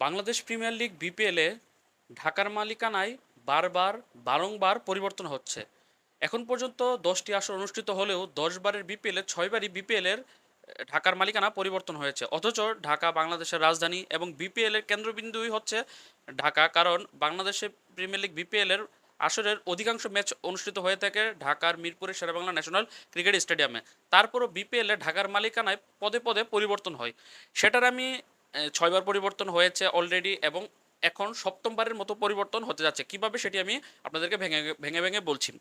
Bangladesh premier league বিপিএলে ঢাকার মালিকানায় বারবার, বারংবার পরিবর্তন হচ্ছে। এখন পর্যন্ত দশটি আসর অনুষ্ঠিত হলেও দশ বারের বিপিএলে, ছয়বারই বিপিএলের ঢাকার মালিকানা পরিবর্তন হয়েছে। অথচ ঢাকা বাংলাদেশের রাজধানী এবং বিপিএলের কেন্দ্রবিন্দুই হচ্ছে ঢাকা, কারণ বাংলাদেশে প্রিমিয়ার লিগ বিপিএলের আসরের অধিকাংশ ম্যাচ অনুষ্ঠিত হয়ে থাকে ঢাকার মিরপুরের শেরেবাংলা ন্যাশনাল ক্রিকেট স্টেডিয়ামে। তারপরও বিপিএলে ঢাকার মালিকানায় পদে পদে পরিবর্তন হয়। সেটার আমি ছয়বার পরিবর্তন হয়েছে অলরেডি এবং এখন সপ্তমবারের মতো পরিবর্তন হতে যাচ্ছে। কীভাবে সেটি আমি আপনাদেরকে ভেঙে ভেঙে ভেঙে বলছি।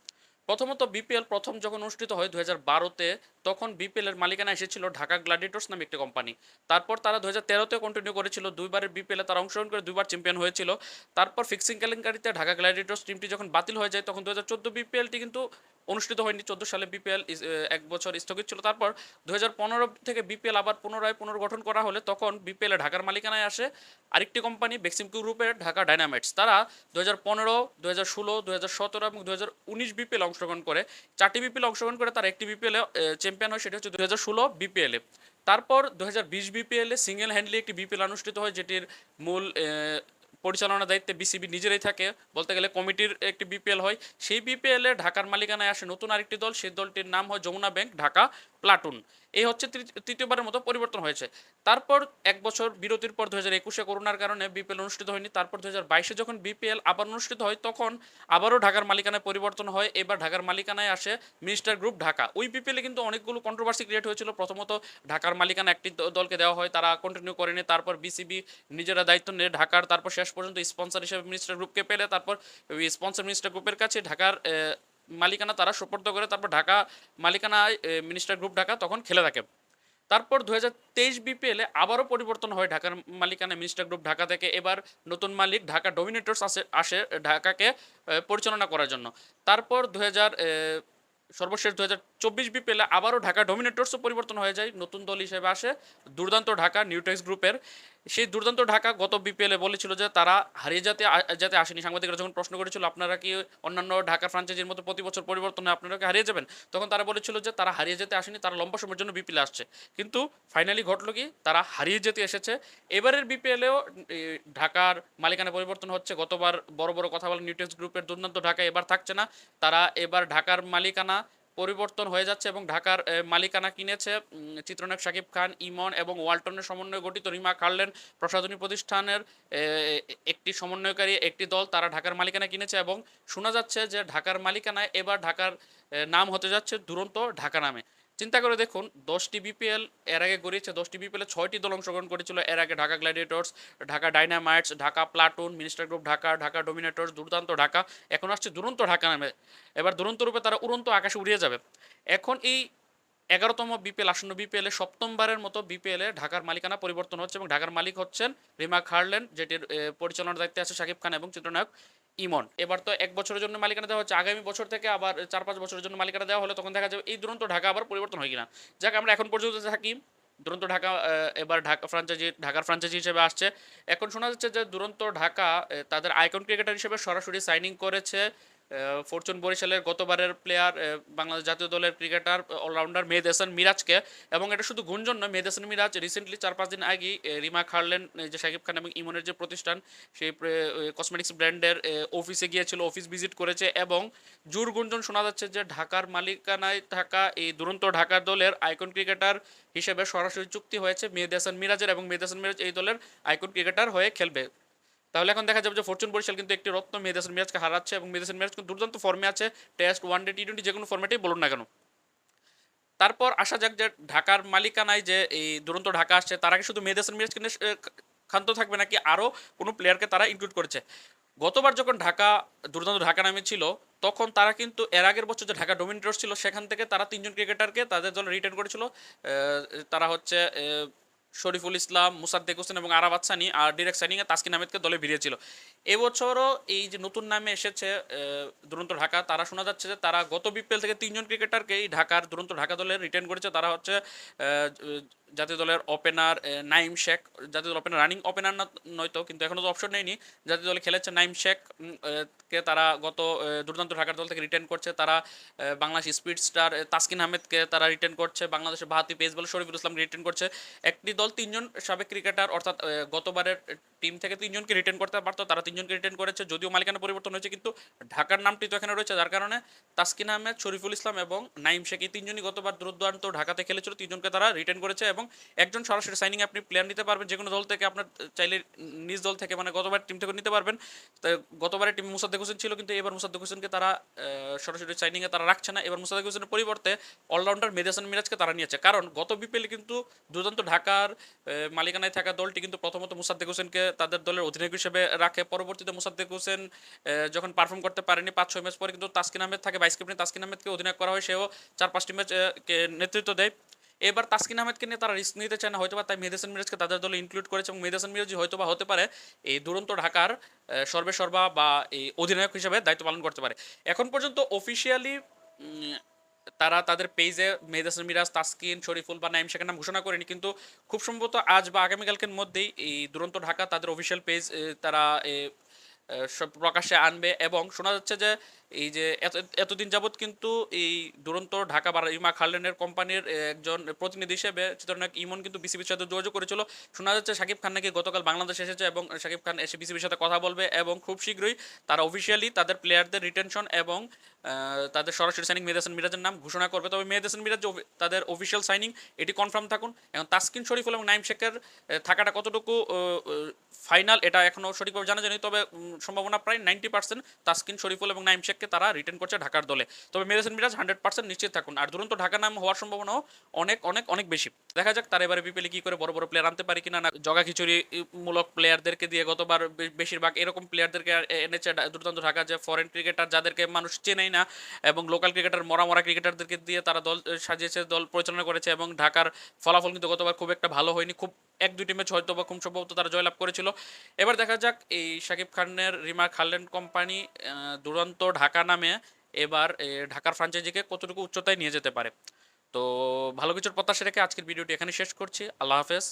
প্রথমত বিপিএল প্রথম যখন অনুষ্ঠিত হয় দু হাজার বারোতে, তখন বিপিএল এর মালিকানা এসেছিল ঢাকা গ্ল্যাডিয়েটর্স নামে একটি কোম্পানি তারপর তারা দু হাজার তেরোতে কন্টিনিউ করেছিল। দুইবারের বিপিএল তারা অংশগ্রহণ করে দুইবার চ্যাম্পিয়ন হয়েছিল। তারপর ফিক্সিং কেলেঙ্কারিতে ঢাকা গ্ল্যাডিয়েটর্স টিমটি যখন বাতিল হয়ে যায়, তখন দু হাজার চোদ্দ বিপিএলটি কিন্তু অনুষ্ঠিত হয়নি। চোদ্দ সালে বিপিএল এক বছর স্থগিত ছিল। তারপর দু হাজার পনেরো থেকে বিপিএল আবার পুনরায় পুনর্গঠন করা হলে তখন বিপিএল ঢাকার মালিকানায় আসে আরেকটি কোম্পানি বেক্সিম গ্রুপের ঢাকা ডাইনামাইটস তারা দু হাজার পনেরো দু হাজার ষোলো দু হাজার সতেরো এবং দু হাজার উনিশ বিপিএল অংশগ্রহণ করে। চারটি বিপিএল অংশগ্রহণ করে তারা একটি বিপিএল চ্যাম্পিয়ন হয়, সেটি হচ্ছে দু হাজার ষোলো বিপিএলে তারপর দু হাজার বিশ বিপিএলে সিঙ্গেল হ্যান্ডলি একটি বিপিএল অনুষ্ঠিত হয়, যেটির মূল পরিচালনার দায়িত্বে বিসিবি নিজেরাই থাকে। বলতে গেলে কমিটির একটি বিপিএল হয়। সেই বিপিএলে ঢাকার মালিকানায় আসে নতুন আরেকটি দল। সেই দলটির নাম হয় যমুনা ব্যাংক, ঢাকা প্লাটুন। এই হচ্ছে তৃতীয়বারের মতো পরিবর্তন হয়েছে। তারপর এক বছর বিরতির পর দু হাজার একুশে করোনার কারণে বিপিএল অনুষ্ঠিত হয়নি। তারপর দু হাজার বাইশে যখন বিপিএল আবার অনুষ্ঠিত হয়, তখন আবারও ঢাকার মালিকানায় পরিবর্তন হয়। এবার ঢাকার মালিকানায় আসে মিনিস্টার গ্রুপ ঢাকা। ওই বিপিএলে কিন্তু অনেকগুলো কন্ট্রোভার্সি ক্রিয়েট হয়েছিল। প্রথমত ঢাকার মালিকানা একটি দলকে দেওয়া হয়। তারা কন্টিনিউ করেনি। তারপর বিসিবি নিজেরা দায়িত্ব নিয়ে ঢাকার, তারপর শেষ পর্যন্ত স্পন্সর হিসেবে মিনিস্টার গ্রুপকে পেলে, তারপর স্পন্সর মিনিস্টার গ্রুপের কাছে ঢাকার মালিকানা তারা সুপর্দ করে, তারপর ঢাকা মালিকানায় মিনিস্টার গ্রুপ ঢাকা তখন খেলে থাকে। তারপর দু হাজার তেইশ বিপিএলে আবারও পরিবর্তন হয় ঢাকার মালিকানা মিনিস্টার গ্রুপ ঢাকা থেকে। এবার নতুন মালিক ঢাকা ডোমিনেটর্স আসে আসে ঢাকাকে পরিচালনা করার জন্য। তারপর দু হাজার সর্বশেষ দু হাজার চব্বিশ বিপিএলে আবারও ঢাকা ডোমিনেটর্সও পরিবর্তন হয়ে যায়। নতুন দল হিসেবে আসে দুর্দান্ত ঢাকা নিউটেক্স গ্রুপের। সেই দুর্দান্ত ঢাকা গত বিপিএলে বলেছিল যে তারা হারিয়ে যেতে যেতে আসেনি। সাংবাদিকরা যখন প্রশ্ন করেছিল, আপনারা কি অন্যান্য ঢাকা ফ্রাঞ্চাইজির মতো প্রতি বছর পরিবর্তন আপনারা কি হারিয়ে যাবেন? তখন তারা বলেছিল যে তারা হারিয়ে যেতে আসেনি, তারা লম্বা সময়ের জন্য বিপিএলে আসছে। কিন্তু ফাইনালি ঘটলো কি? তারা হারিয়ে যেতে এসেছে। এবারের বিপিএলেও ঢাকার মালিকানা পরিবর্তন হচ্ছে। গতবার বড় বড় কথা বলে নিউটেক্স গ্রুপের দুর্দান্ত ঢাকা এবার থাকছে না। তারা এবার ঢাকার মালিকানা পরিবর্তন হয়ে যাচ্ছে এবং ঢাকার মালিকানা কিনেছে চিত্রনায়ক সাকিব খান, ইমন এবং ওয়ালটনের সমন্বয়ে গঠিত রিমা কার্লেন প্রসাধনী প্রতিষ্ঠানের একটি সমন্বয়কারী, একটি দল তারা ঢাকার মালিকানা কিনেছে এবং শোনা যাচ্ছে যে ঢাকার মালিকানায় এবার ঢাকার নাম হতে যাচ্ছে দুরন্ত ঢাকা নামে। চিন্তা করে দেখুন, দশটি বিপিএল এর আগে গড়িয়েছে, দশটি বিপিএলে ছয়টি দল অংশগ্রহণ করেছিল। এর আগে Dhaka gladiators Dhaka dynamites Dhaka platoon minister group Dhaka Dhaka dominators দুর্দান্ত ঢাকা, এখন আসছে দুরন্ত ঢাকা নামে। এবার দুরন্ত রূপে তারা উড়ন্ত আকাশে উড়িয়ে যাবে। এখন এই এগারোতম বিপিএল আসন্ন বিপিএল সপ্তমবারের মতো বিপিএল ঢাকার মালিকানা পরিবর্তন হচ্ছে এবং ঢাকার মালিক হচ্ছেন রিমা খার্লেন, যেটির পরিচালনার দায়িত্বে আছে শাকিব খান এবং চিত্রনায়ক ইমন। এবার তো এক বছরের জন্য মালিকানা দেওয়া হচ্ছে। আগামী বছর থেকে আবার চার পাঁচ বছরের জন্য মালিকানা দেওয়া হলে তখন দেখা যাবে এই দুরন্ত ঢাকা আবার পরিবর্তন হয় কিনা। যাক, আমরা এখন পর্যন্ত থাকি। দুরন্ত ঢাকা এবার ঢাকা ফ্রাঞ্চাইজি ঢাকার ফ্রাঞ্চাইজি হিসেবে আসছে। এখন শোনা যাচ্ছে যে দুরন্ত ঢাকা তাদের আইকন ক্রিকেটার হিসেবে সরাসরি সাইনিং করেছে ফরচুন বরিশালের গতবারের প্লেয়ার বাংলাদেশ জাতীয় দলের cricketer all rounder Mehedi Hasan মিরাজকে। এবং এটা শুধু গুঞ্জন নয়, মেহেদ হাসান মিরাজ রিসেন্টলি চার পাঁচ দিন আগেই রিমা খার্লেন যে শাকিব খান এবং ইমনের যে প্রতিষ্ঠান, সেই কসমেটিক্স ব্র্যান্ডের অফিসে গিয়েছিল অফিস ভিজিট করেছে এবং জোর গুঞ্জন শোনা যাচ্ছে যে ঢাকার মালিকানায় থাকা এই দুরন্ত ঢাকা দলের আইকন ক্রিকেটার হিসেবে সরাসরি চুক্তি হয়েছে মেহেদ হাসান মিরাজের এবং মেহেদ হাসান মিরাজ এই দলের আইকন ক্রিকেটার হয়ে খেলবে। তাহলে এখন দেখা যাবে যে ফরচুন বরিশাল কিন্তু একটি রত্ন মেহেদাসন মিরাজকে হারাচ্ছে এবং মেহেদাসন মিরাজ কিন্তু দুর্দান্ত ফর্মে আছে। Test one day T twenty যে কোনো ফর্মেটেই বলুন না কেন। তারপর আসা যাক যে ঢাকার মালিকানায় যে এই দুরন্ত ঢাকা আসছে তারা কি শুধু মেহেদাসন মিরাজ কিনে আহ, ক্ষান্ত থাকবে নাকি আরও কোনো প্লেয়ারকে তারা ইনক্লুড করেছে? গতবার যখন ঢাকা দুর্দান্ত ঢাকা নামে ছিল তখন তারা কিন্তু এর আগের বছর যে ঢাকা ডোমিনেটর্স ছিল সেখান থেকে তারা তিনজন ক্রিকেটারকে তাদের দলে রিটার্ন করেছিল। তারা হচ্ছে শরীফুল ইসলাম, মুসাদ্দেক হোসেন এবং আরাবাদ সানি আর ডিরেক্ট সাইনিংয়ে তাসকিন আহমেদকে দলে ভিড়িয়েছিল। এবছরও এই যে নতুন নামে এসেছে দুরন্ত ঢাকা, তারা শোনা যাচ্ছে যে তারা গত বিপিএল থেকে তিনজন ক্রিকেটারকে এই ঢাকার দুরন্ত ঢাকা দলে রিটার্ন করেছে। তারা হচ্ছে জাতীয় দলের ওপেনার নাইম শেখ। জাতীয় দল ওপেনার রানিং ওপেনার না নয়তো, কিন্তু এখনও তো অপশন নেয়নি। জাতীয় দলে খেলেছে নাইম শেখ কে তারা গত দুর্দান্ত ঢাকার দল থেকে রিটার্ন করছে। তারা বাংলাদেশ স্পিড স্টার তাসকিন আহমেদকে তারা রিটার্ন করছে। বাংলাদেশের বাহাতি pace ball Shariful Islam return করছে। একটি দল তিনজন সাবেক ক্রিকেটার অর্থাৎ গতবারের টিম থেকে তিনজনকে রিটার্ন করতে পারতো, তারা তিনজনকে রিটার্ন করেছে। যদিও মালিকানা পরিবর্তন হয়েছে, কিন্তু ঢাকার নামটি তো এখানে রয়েছে। যার কারণে তাসকিন আহমেদ, শরীফুল ইসলাম এবং নাইম শেখ, এই তিনজনই গতবার দুর্দান্ত ঢাকাতে খেলেছিল। তিনজনকে তারা রিটার্ন করেছে এবং একজন সরাসরি সাইনিং আপনি প্লেয়ার নিতে পারবেন যে কোনো দল থেকে আপনার চাইলে নিজ দল থেকে মানে গতবার টিম থেকে নিতে পারবেন। গতবারের টিম মুসাদ্দেক হোসেন ছিল, কিন্তু এবার মুসাদ্দেক হোসেনকে তারা সরাসরি সাইনিংয়ে তারা রাখছে না। এবার মুসাদ্দেক হোসেনের পরিবর্তে অলরাউন্ডার মেদাসান মিরাজকে তারা নিয়েছে। কারণ গত বিপিএলে কিন্তু দুর্দান্ত ঢাকার মালিকানায় থাকা দলটি কিন্তু প্রথমত মুসাদ্দেক হোসেনকে তাদের দলের অধিনায়ক হিসেবে রাখে। পরবর্তীতে মুসাদ্দেক হোসেন যখন পারফর্ম করতে পারেনি পাঁচ ছয় ম্যাচ পরে কিন্তু তাসকিন আহমেদ থাকে। বাইশ ক্যাপ্টেন তাসকিন আহমেদকে অধিনায়ক করা হয়। সেও চার পাঁচটি ম্যাচ নেতৃত্ব দেয়। এবার তাসকিন আহমেদকে নিয়ে তারা রিস্ক নিতে চায় না হয়তো বা তাই মেহেদাসান মিরাজকে তাদের দলে ইনক্লুড করেছে এবং মেহেদাসান মিরাজ হয়তো বা হতে পারে এই দুরন্ত ঢাকার আহ, সর্বে সর্বা বা এই অধিনায়ক হিসেবে দায়িত্ব পালন করতে পারে। এখন পর্যন্ত অফিসিয়ালি তারা তাদের পেজে মেহেদাসান মিরাজ তাসকিন শরীফুল বা নাইম শেখের নাম ঘোষণা করেনি কিন্তু খুব সম্ভবত আজ বা আগামীকালকের মধ্যেই এই দুরন্ত ঢাকা তাদের অফিসিয়াল পেজ তারা প্রকাশ্যে আনবে এবং শোনা যাচ্ছে যে এই যে এত, এতদিন যাবৎ কিন্তু এই দুরন্ত ঢাকা বা ইমা খালেনের কোম্পানির একজন প্রতিনিধি হিসেবে চিত্রনায়ক ইমন কিন্তু বিসিবির সাথে যোগাযোগ করেছিল। শোনা যাচ্ছে শাকিব খান নাকি গতকাল বাংলাদেশ এসেছে এবং শাকিব খান এসে বিসিবির সাথে কথা বলবে এবং খুব শীঘ্রই তারা অফিসিয়ালি তাদের প্লেয়ারদের রিটেনশন এবং তাদের সরাসরি সাইনিং মেহেদাসান মিরাজের নাম ঘোষণা করবে। তবে মেহেদাসান মিরাজ তাদের অফিসিয়াল সাইনিং এটি কনফার্ম থাকুন। এখন তাসকিন শরীফুল এবং নাইম শেখের থাকাটা কতটুকু ফাইনাল এটা এখনও সঠিকভাবে জানা যায়নি। তবে সম্ভাবনা প্রায় নাইনটি পার্সেন্ট তাসকিন শরীফুল এবং নাইম শেখকে তারা রিটার্ন করছে ঢাকার দলে। তবে মেহেদাসান মিরাজ হান্ড্রেড পার্সেন্ট নিশ্চিত থাকুন। আর দুরন্ত ঢাকা নাম হওয়ার সম্ভাবনাও অনেক অনেক অনেক বেশি। দেখা যাক তার এবারে বিপিএলে কি করে বড় বড় প্লেয়ার আনতে পারি কিনা না। জগা খিচুড়ি মূলক প্লেয়ারদেরকে দিয়ে গতবার বেশিরভাগ এরকম প্লেয়ারদেরকে এনেছে দুর্দান্ত ঢাকা যে ফরেন ক্রিকেটার যাদেরকে মানুষ চেনেই না এবং লোকাল ক্রিকেটার মরা মরা ক্রিকেটারদেরকে দিয়ে তারা দল সাজিয়েছে, দল পরিচালনা করেছে এবং ঢাকার ফলাফল কিন্তু গতবার খুব একটা ভালো হয়নি। খুব এক দুটি ম্যাচ হয়তো বা খুব সম্ভবত তারা জয়লাভ করেছিল। এবার দেখা যাক এই শাকিব খানের, রিমা খালেন কোম্পানি দুরন্ত ঢাকা নামে এবার ঢাকার ফ্রাঞ্চাইজিকে কতটুকু উচ্চতায় নিয়ে যেতে পারে। তো ভালো কিছুর প্রত্যাশা রেখে আজকের ভিডিওটি এখানে শেষ করছি। আল্লাহ হাফেজ।